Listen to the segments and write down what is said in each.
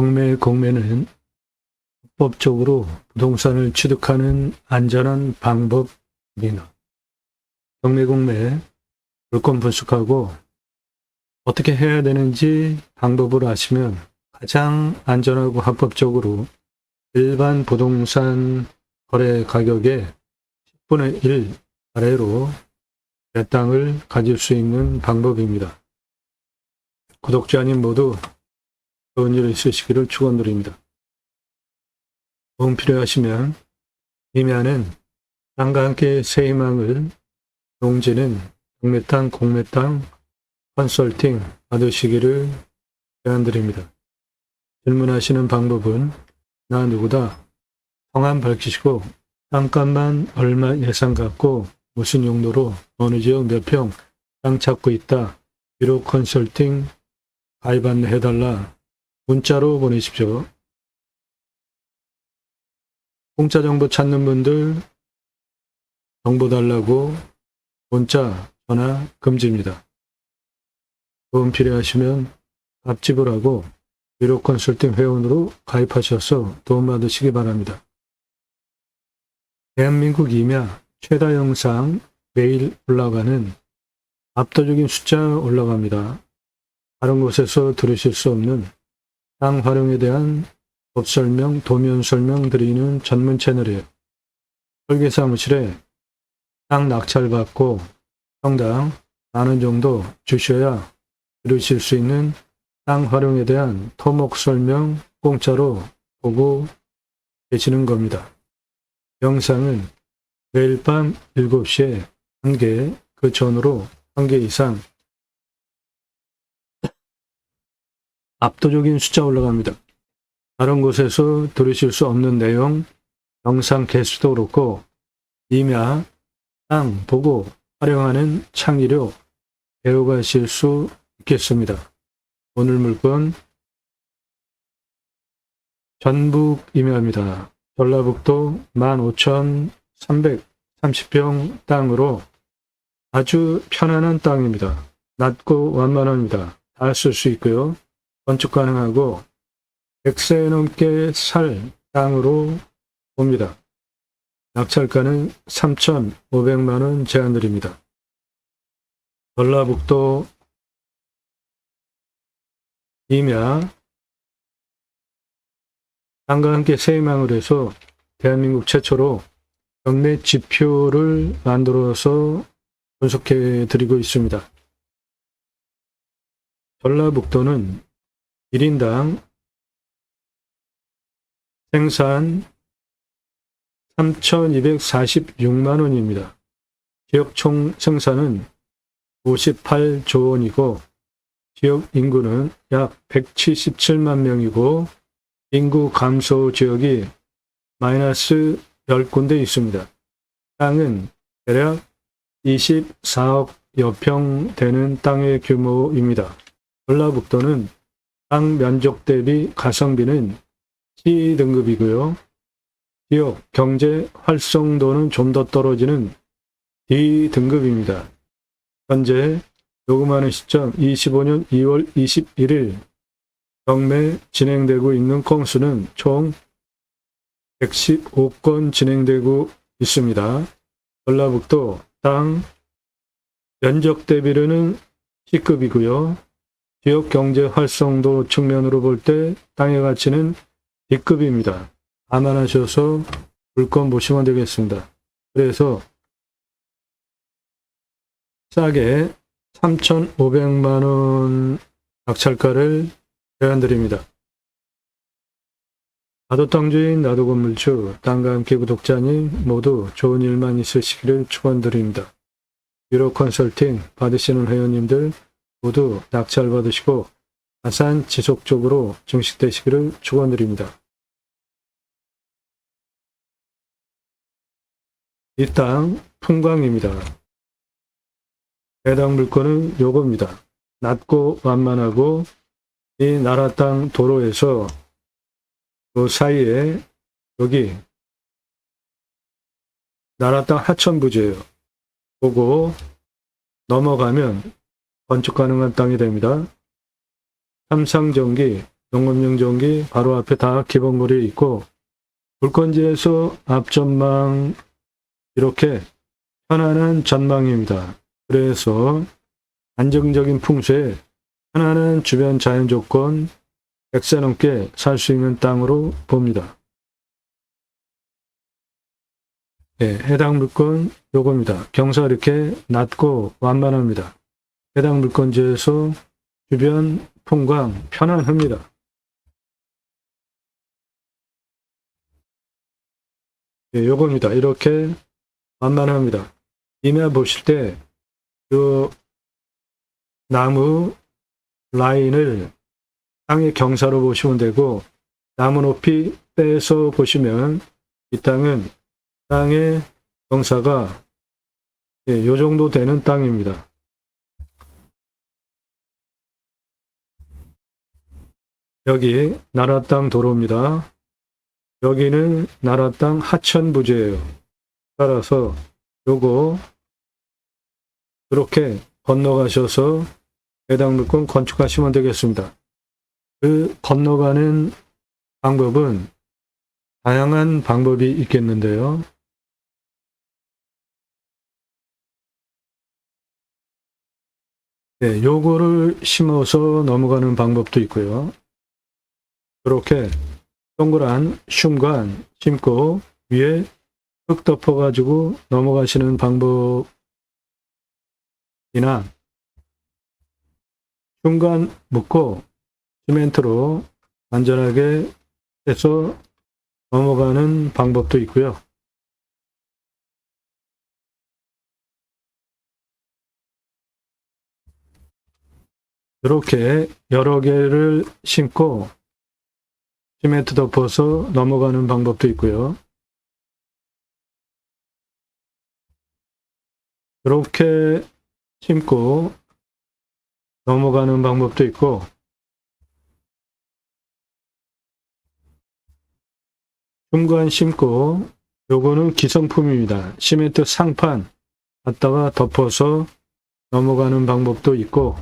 경매 공매는 합법적으로 부동산을 취득하는 안전한 방법입니다. 경매 공매 물건 분석하고 어떻게 해야 되는지 방법을 아시면 가장 안전하고 합법적으로 일반 부동산 거래 가격의 10분의 1 아래로 내 땅을 가질 수 있는 방법입니다. 구독자님 모두 좋은 일 있으시기를 축원드립니다. 도움 필요하시면 이면은 땅과 함께 새 희망을 농지는 경매땅, 공매땅, 컨설팅 받으시기를 제안드립니다. 질문하시는 방법은 나 누구다 성함 밝히시고 땅값만 얼마 예상 갖고 무슨 용도로 어느 지역 몇 평 땅 찾고 있다. 비록 컨설팅 가입 안내 해달라. 문자로 보내십시오. 공짜 정보 찾는 분들 정보 달라고 문자, 전화 금지입니다. 도움 필요하시면 밥 지불하고 비록 컨설팅 회원으로 가입하셔서 도움받으시기 바랍니다. 대한민국 임야 최다 영상 매일 올라가는 압도적인 숫자 올라갑니다. 다른 곳에서 들으실 수 없는 땅 활용에 대한 법 설명, 도면 설명 드리는 전문 채널이에요. 설계사무실에 땅 낙찰받고 평당 만원 정도 주셔야 들으실 수 있는 땅 활용에 대한 토목 설명 공짜로 보고 계시는 겁니다. 영상은 매일 밤 7시에 한 개, 그 전후로 한 개 이상 압도적인 숫자 올라갑니다. 다른 곳에서 들으실 수 없는 내용, 영상 개수도 그렇고 임야, 땅, 보고 활용하는 창의력 배워가실 수 있겠습니다. 오늘 물건 전북 임야입니다. 전라북도 15,330평 땅으로 아주 편안한 땅입니다. 낮고 완만합니다. 다 쓸 수 있고요. 건축 가능하고 100세 넘게 살 땅으로 봅니다. 낙찰가는 3,500만 원 제한드립니다. 전라북도 임야 땅과 함께 세입망을 해서 대한민국 최초로 경매 지표를 만들어서 분석해 드리고 있습니다. 전라북도는 1인당 생산 3,246만 원입니다. 지역 총 생산은 58조 원이고 지역 인구는 약 177만 명이고 인구 감소 지역이 마이너스 10군데 있습니다. 땅은 대략 24억 여평 되는 땅의 규모입니다. 전라북도는 땅 면적 대비 가성비는 C등급이고요. 지역 경제 활성도는 좀 더 떨어지는 D등급입니다. 현재 녹음하는 시점 25년 2월 21일 경매 진행되고 있는 건수는 총 115건 진행되고 있습니다. 전라북도 땅 면적 대비로는 C급이고요. 지역 경제 활성도 측면으로 볼 때 땅의 가치는 D급입니다. 감안하셔서 물건 보시면 되겠습니다. 그래서 싸게 3,500만 원 낙찰가를 제안드립니다. 나도 땅주인 나도 건물주 땅과 함께 구독자님 모두 좋은 일만 있으시기를 축원드립니다. 유로 컨설팅 받으시는 회원님들 모두 낙찰 받으시고 가산 지속적으로 증식되시기를 축원드립니다. 이 땅 풍광입니다. 해당 물건은 요겁니다. 낮고 완만하고 이 나라 땅 도로에서 그 사이에 여기 나라 땅 하천 부지예요. 보고 넘어가면 건축 가능한 땅이 됩니다. 삼상전기 농업용정기 바로 앞에 다 기본거리에 있고 물건지에서 앞전망 이렇게 편안한 전망입니다. 그래서 안정적인 풍수에 편안한 주변 자연 조건 100세 넘게 살 수 있는 땅으로 봅니다. 예, 해당 물건 요겁니다. 경사 이렇게 낮고 완만합니다. 해당 물건지에서 주변 풍광 편안합니다. 예, 요겁니다. 이렇게 완만합니다. 이메 보실 때, 요 나무 라인을 땅의 경사로 보시면 되고, 나무 높이 빼서 보시면 이 땅은 땅의 경사가 예, 요 정도 되는 땅입니다. 여기 나라 땅 도로입니다. 여기는 나라 땅 하천 부지예요. 따라서 요거 이렇게 건너가셔서 해당 물건 건축하시면 되겠습니다. 그 건너가는 방법은 다양한 방법이 있겠는데요. 네, 요거를 심어서 넘어가는 방법도 있고요. 이렇게 동그란 흉관 심고 위에 흙 덮어가지고 넘어가시는 방법이나 흉관 묶고 시멘트로 안전하게 해서 넘어가는 방법도 있고요. 이렇게 여러 개를 심고 시멘트 덮어서 넘어가는 방법도 있고요. 이렇게 심고 넘어가는 방법도 있고 중간 심고 요거는 기성품입니다. 시멘트 상판 갖다가 덮어서 넘어가는 방법도 있고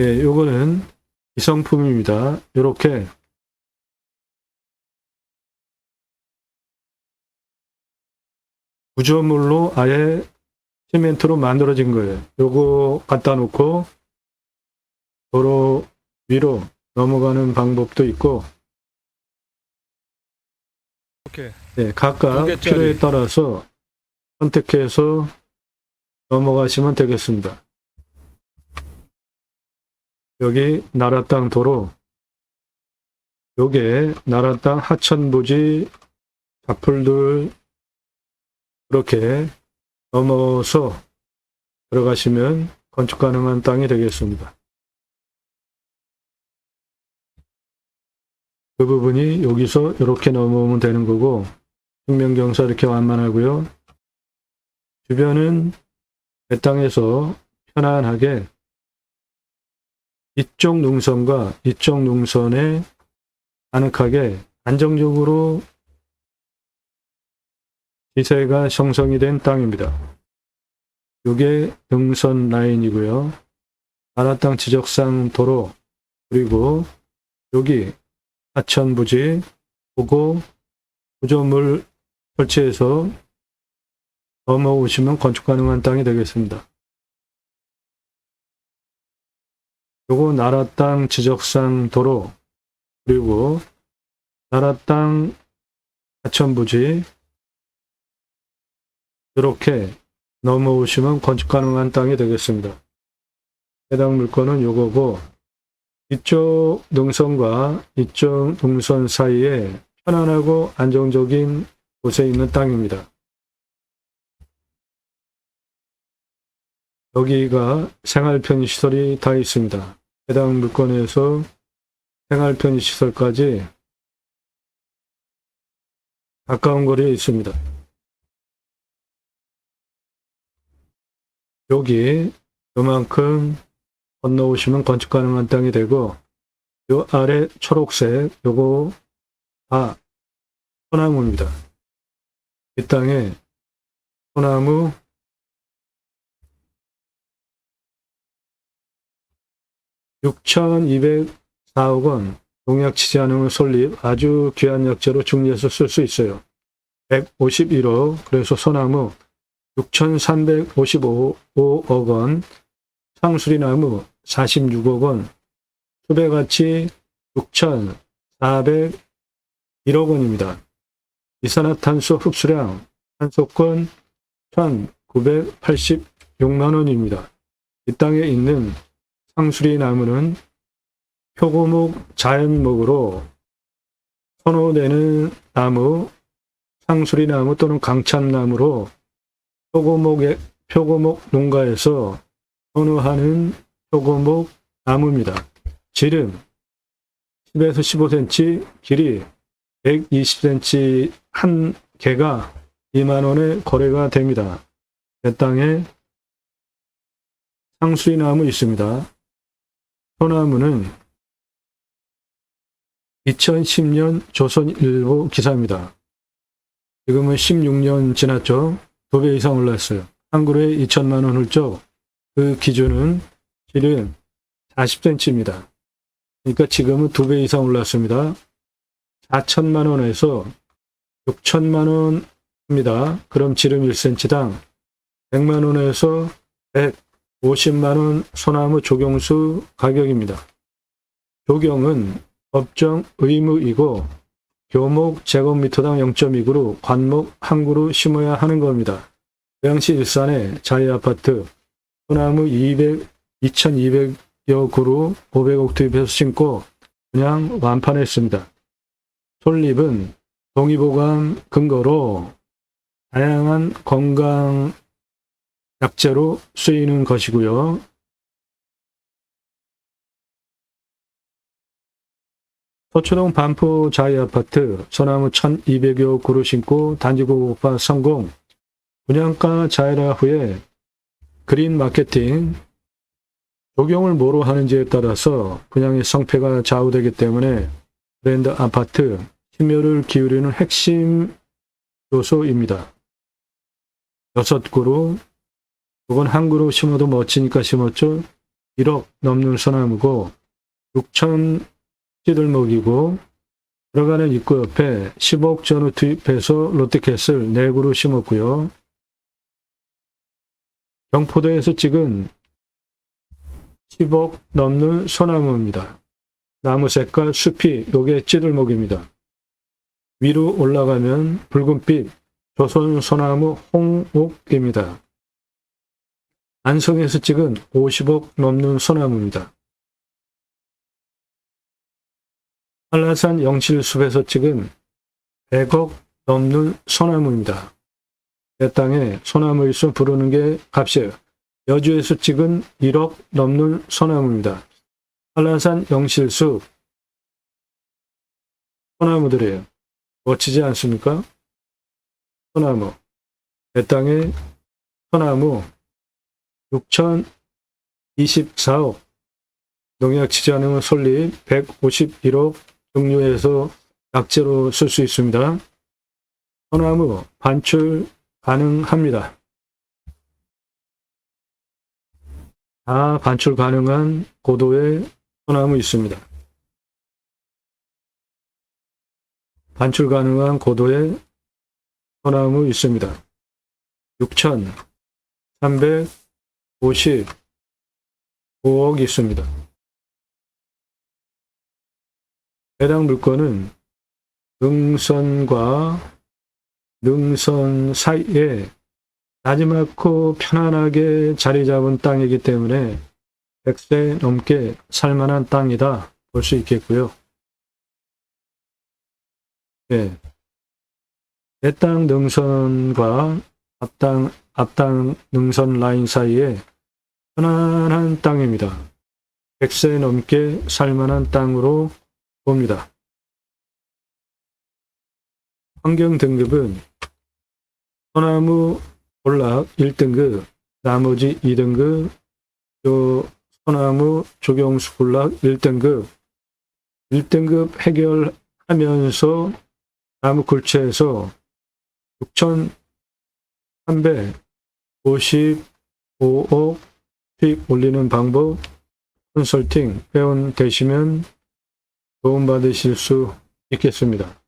예, 요거는 기성품입니다. 이렇게 구조물로 아예 시멘트로 만들어진 거예요. 요거 갖다 놓고 도로 위로 넘어가는 방법도 있고 오케이. 예, 각각. 필요에 따라서 선택해서 넘어가시면 되겠습니다. 여기 나라 땅 도로 요게 나라 땅 하천 부지 자풀들 이렇게 넘어서 들어가시면 건축 가능한 땅이 되겠습니다. 그 부분이 여기서 이렇게 넘어오면 되는 거고 숙명경사 이렇게 완만하고요. 주변은 배 땅에서 편안하게 이쪽 능선과 이쪽 능선에 아늑하게 안정적으로 지세가 형성이 된 땅입니다. 이게 능선 라인이고요. 아라땅 지적상 도로 그리고 여기 하천 부지 보고 구조물 설치해서 넘어오시면 건축 가능한 땅이 되겠습니다. 요거 나라 땅 지적상 도로 그리고 나라 땅 하천 부지 이렇게 넘어오시면 건축 가능한 땅이 되겠습니다. 해당 물건은 요거고 이쪽 능선과 이쪽 능선 사이에 편안하고 안정적인 곳에 있는 땅입니다. 여기가 생활 편의시설이 다 있습니다. 해당 물건에서 생활 편의시설까지 가까운 거리에 있습니다. 여기 요만큼 건너오시면 건축 가능한 땅이 되고 요 아래 초록색 요거 다 소나무입니다. 이 땅에 소나무 6,204억 원 농약 치지 않으면 설립 아주 귀한 약재로 중리해서 쓸 수 있어요. 151억 그래서 소나무 6,355억 원 상수리나무 46억 원 수배가치 6,401억 원입니다. 이산화탄소 흡수량 탄소권 1,986만 원입니다. 이 땅에 있는 상수리 나무는 표고목 자연목으로 선호되는 나무, 상수리 나무 또는 강참나무로 표고목의 표고목 농가에서 선호하는 표고목 나무입니다. 지름 10에서 15cm, 길이 120cm 한 개가 2만 원에 거래가 됩니다. 내 땅에 상수리 나무 있습니다. 소나무는 2010년 조선일보 기사입니다. 지금은 16년 지났죠. 두 배 이상 올랐어요. 한 그루에 2천만 원 훌쩍. 그 기준은 지름 40cm입니다. 그러니까 지금은 두 배 이상 올랐습니다. 4천만 원에서 6천만 원입니다. 그럼 지름 1cm당 100만 원에서 150만 원 소나무 조경수 가격입니다. 조경은 법정 의무이고 교목 제곱미터당 0.2그루 관목 한 그루 심어야 하는 겁니다. 고양시 일산의 자이아파트 소나무 200, 2200여 그루 500억 투입해서 심고 그냥 완판했습니다. 솔잎은 동의보감 근거로 다양한 건강 약재로 쓰이는 것이고요. 서초동 반포 자이 아파트 소나무 1200여 그루 심고 단지고급화 성공 분양가 자해라 후에 그린 마케팅 적용을 뭐로 하는지에 따라서 분양의 성패가 좌우되기 때문에 브랜드 아파트 심혈을 기울이는 핵심 요소입니다. 여섯 그루 그건 한 그루 심어도 멋지니까 심었죠. 1억 넘는 소나무고 6천 씨들 먹이고 들어가는 입구 옆에 10억 전후 투입해서 롯데캐슬 4그루 심었고요. 경포도에서 찍은 10억 넘는 소나무입니다. 나무 색깔, 숲이 요게 찌들목입니다. 위로 올라가면 붉은빛 조선 소나무 홍옥입니다. 안성에서 찍은 50억 넘는 소나무입니다. 한라산 영실숲에서 찍은 100억 넘는 소나무입니다. 내 땅에 소나무 있으면 부르는 게 값이에요. 여주에서 찍은 1억 넘는 소나무입니다. 한라산 영실숲 소나무들이에요. 멋지지 않습니까? 소나무. 내 땅에 소나무 6,024억 농약 않으면 솔잎 151억 종류에서 약재로 쓸 수 있습니다. 소나무 반출 가능합니다. 다 반출 가능한 고도의 소나무 있습니다. 반출 가능한 고도의 소나무 있습니다. 6,355억 있습니다. 해당 물건은 능선과 능선 사이에 나지막고 편안하게 자리 잡은 땅이기 때문에 100세 넘게 살만한 땅이다 볼 수 있겠고요. 네. 내땅 능선과 앞땅, 앞땅 능선 라인 사이에 편안한 땅입니다. 100세 넘게 살만한 땅으로 봅니다. 환경 등급은 소나무 볼락 1등급, 나머지 2등급, 요 소나무 조경수 볼락 1등급, 1등급 해결하면서 나무 굴체에서 6,355억 수익 올리는 방법 컨설팅 회원 되시면 도움받으실 수 있겠습니다.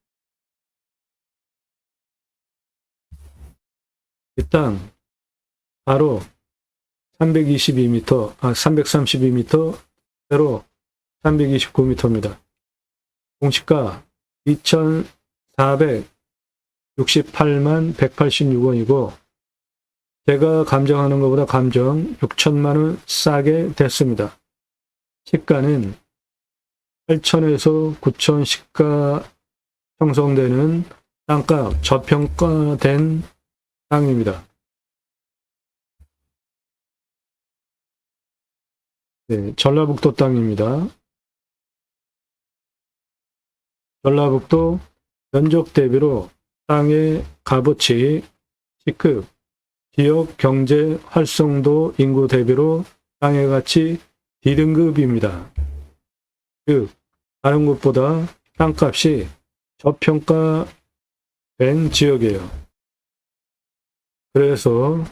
이땅 바로 322m, 아 332m, 세로 329m입니다. 공시가 2,468만 186원이고 제가 감정하는 것보다 감정 6천만 원 싸게 됐습니다. 시가는 8천에서 9천 시가 형성되는 땅값 저평가된 땅입니다. 네, 전라북도 땅입니다. 전라북도 면적 대비로 땅의 값어치, C급, 지역 경제 활성도 인구 대비로 땅의 가치 D등급입니다. 즉, 다른 곳보다 땅값이 저평가된 지역이에요. 그래서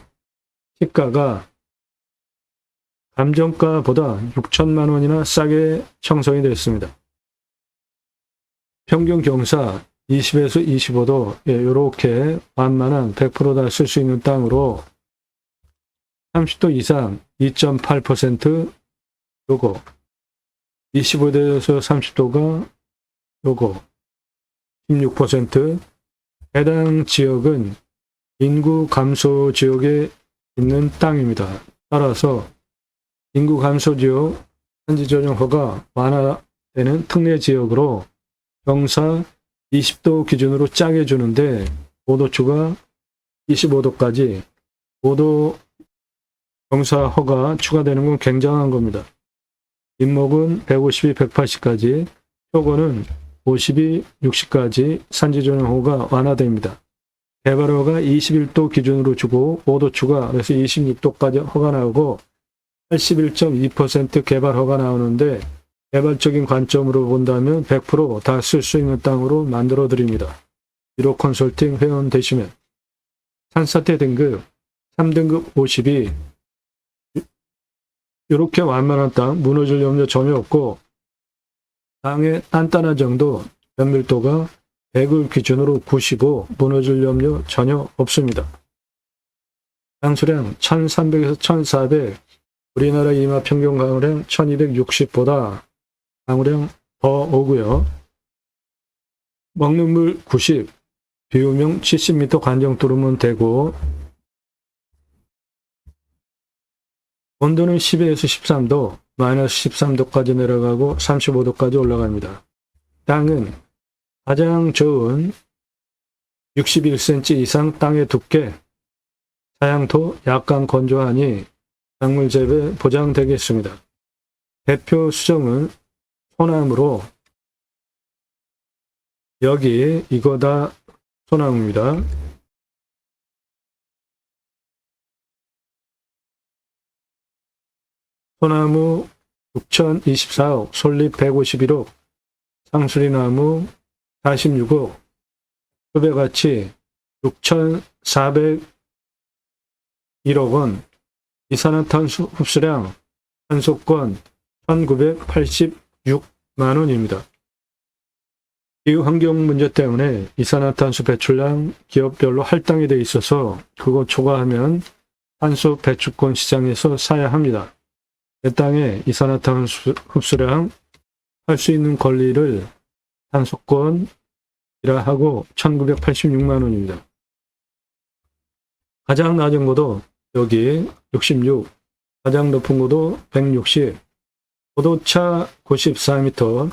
시가가 감정가보다 6천만 원이나 싸게 형성이 됐습니다. 평균 경사 20에서 25도 예, 이렇게 완만한 100%다 쓸 수 있는 땅으로 30도 이상 2.8% 요거 25도에서 30도가 요거 16% 해당 지역은 인구 감소 지역에 있는 땅입니다. 따라서 인구 감소 지역 한지 전용 허가 완화되는 특례 지역으로 경사 20도 기준으로 짜게 주는데 5도추가 25도까지 5도 경사 허가 추가되는 건 굉장한 겁니다. 뒷목은 152, 180까지, 표고는 52, 60까지 산지 조정호가 완화됩니다. 개발허가 21도 기준으로 주고 5도 추가 그래서 26도까지 허가 나오고 81.2% 개발 허가 나오는데 개발적인 관점으로 본다면 100%다 쓸 수 있는 땅으로 만들어 드립니다. 1호 컨설팅 회원 되시면 산사태 등급 3등급 52 이렇게 완만한 땅 무너질 염려 전혀 없고 땅의 단단한 정도 면밀도가 100을 기준으로 95 무너질 염려 전혀 없습니다. 땅수량 1300에서 1400 우리나라 이마 평균 강우량 1260보다 강우량 더 오고요. 먹는 물 90, 비우명 70m 관정 뚫으면 되고 온도는 10에서 13도, 마이너스 13도까지 내려가고 35도까지 올라갑니다. 땅은 가장 좋은 61cm 이상 땅의 두께, 사양토 약간 건조하니 작물 재배 보장되겠습니다. 대표 수정은 소나무로 여기 이거 다 소나무입니다. 소나무 6,024억, 솔잎 151억, 상수리나무 46억, 수배가치 6,401억 원, 이산화탄소 흡수량 탄소권 1986만 원입니다. 기후 환경 문제 때문에 이산화탄소 배출량 기업별로 할당이 돼 있어서 그거 초과하면 탄소 배출권 시장에서 사야 합니다. 내 땅에 이산화탄소 흡수량 할 수 있는 권리를 탄소권이라 하고 1986만 원입니다. 가장 낮은 곳도 여기 66, 가장 높은 곳도 160, 고도차 94m,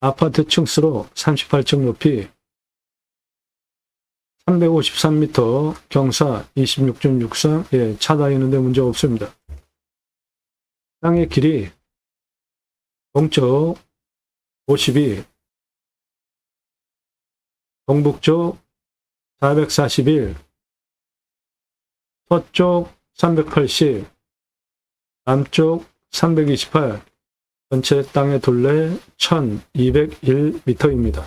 아파트 층수로 38층 높이 353m, 경사 26.63, 예, 차 다니는데 문제 없습니다. 땅의 길이 동쪽 52, 동북쪽 441, 서쪽 380, 남쪽 328, 전체 땅의 둘레 1201m입니다.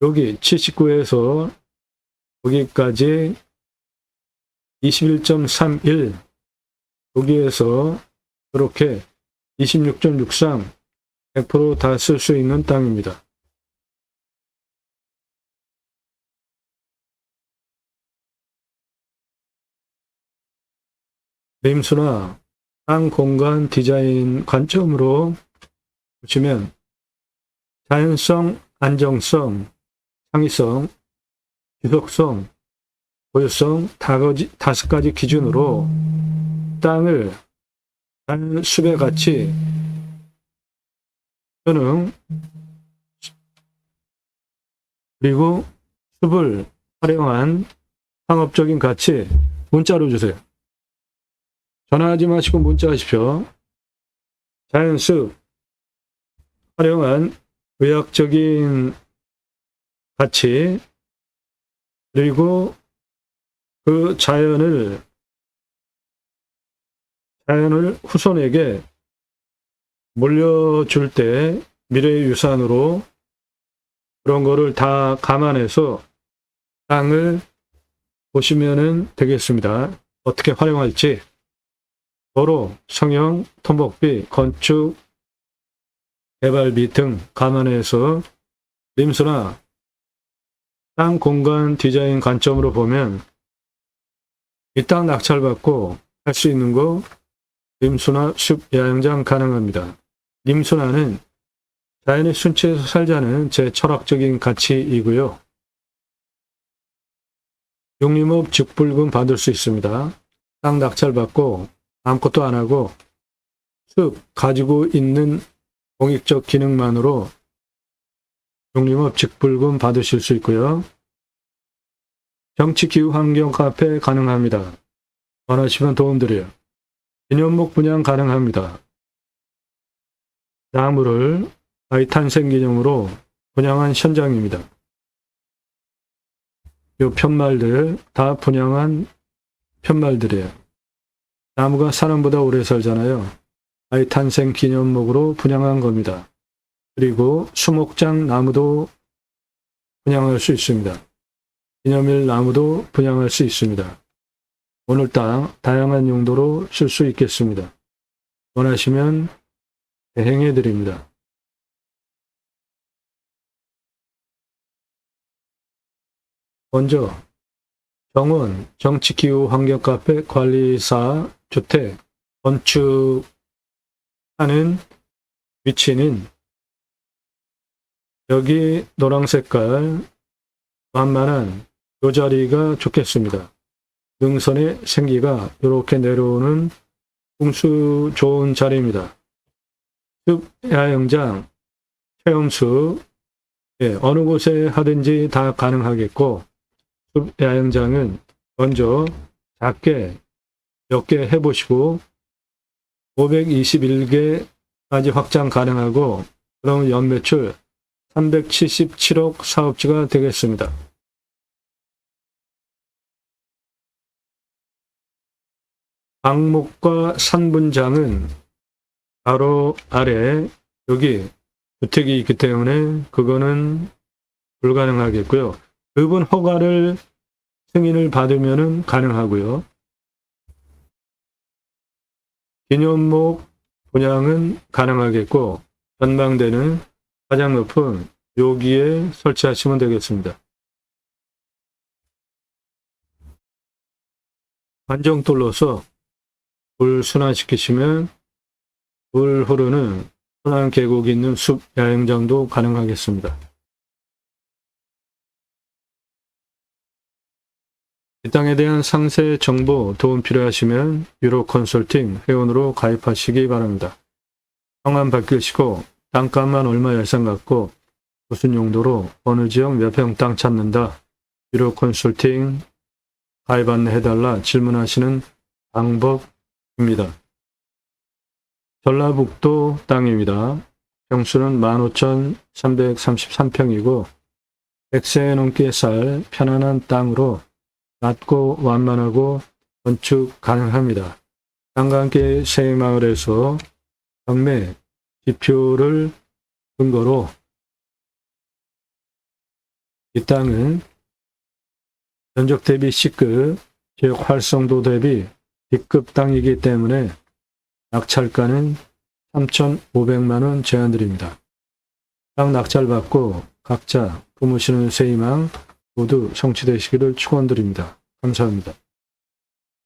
여기 79에서 여기까지 21.31, 여기에서 그렇게 26.63 100%다 쓸 수 있는 땅입니다. 림수나 땅 공간 디자인 관점으로 보시면 자연성, 안정성, 창의성, 지속성, 다가지- 다섯 가지 기준으로 땅을 자연 숲에 같이 또는 그리고 숲을 활용한 상업적인 가치 문자로 주세요. 전화하지 마시고 문자 하십시오. 자연습, 활용한 의학적인 가치, 그리고 그 자연을, 자연을 후손에게 물려줄 때 미래의 유산으로 그런 거를 다 감안해서 땅을 보시면은 되겠습니다. 어떻게 활용할지. 도로, 성형, 토목비, 건축, 개발비 등 감안해서 림수나 땅 공간 디자인 관점으로 보면 이 땅 낙찰받고 할 수 있는 거 림수나 숲 야영장 가능합니다. 림수나는 자연의 순치에서 살자는 제 철학적인 가치이고요. 용림업 직불금 받을 수 있습니다. 땅 낙찰받고 아무것도 안 하고 숲 가지고 있는 공익적 기능만으로 용림업 직불금 받으실 수 있고요. 정치 기후 환경 카페 가능합니다. 원하시면 도움드려요. 기념목 분양 가능합니다. 나무를 아이 탄생 기념으로 분양한 현장입니다. 요 편말들 다 분양한 편말들이에요. 나무가 사람보다 오래 살잖아요. 아이 탄생 기념목으로 분양한 겁니다. 그리고 수목장 나무도 분양할 수 있습니다. 기념일 나무도 분양할 수 있습니다. 오늘 땅 다양한 용도로 쓸 수 있겠습니다. 원하시면 대행해 드립니다. 먼저 정원, 정치기후 환경카페 관리사 주택 건축하는 위치는 여기 노랑 색깔 만만한 요 자리가 좋겠습니다. 능선의 생기가 이렇게 내려오는 풍수 좋은 자리입니다. 숲 야영장, 체험숲, 예, 어느 곳에 하든지 다 가능하겠고 숲 야영장은 먼저 작게 몇 개 해보시고 521개까지 확장 가능하고 그럼 연매출 377억 사업지가 되겠습니다. 방목과 산분장은 바로 아래 여기 주택이 있기 때문에 그거는 불가능하겠고요. 그분 허가를 승인을 받으면 가능하고요. 기념목 분양은 가능하겠고 전망대는 가장 높은 여기에 설치하시면 되겠습니다. 관정 뚫러서 물 순환시키시면 물 흐르는 순환 계곡이 있는 숲 야영장도 가능하겠습니다. 이 땅에 대한 상세 정보 도움 필요하시면 유로 컨설팅 회원으로 가입하시기 바랍니다. 성함 바뀌시고 땅값만 얼마 예상 갖고 무슨 용도로 어느 지역 몇 평 땅 찾는다. 유로 컨설팅 가입 안내해달라 질문하시는 방법입니다. 전라북도 땅입니다. 평수는 15,333평이고 100세 넘게 살 편안한 땅으로 낮고 완만하고 건축 가능합니다. 함께 새마을에서 경매 지표를 근거로 이 땅은 면적 대비 C급, 지역 활성도 대비 B급 땅이기 때문에 낙찰가는 3,500만원 제한드립니다. 땅 낙찰 받고 각자 부모시는 새희망 모두 성취되시기를 축원드립니다. 감사합니다.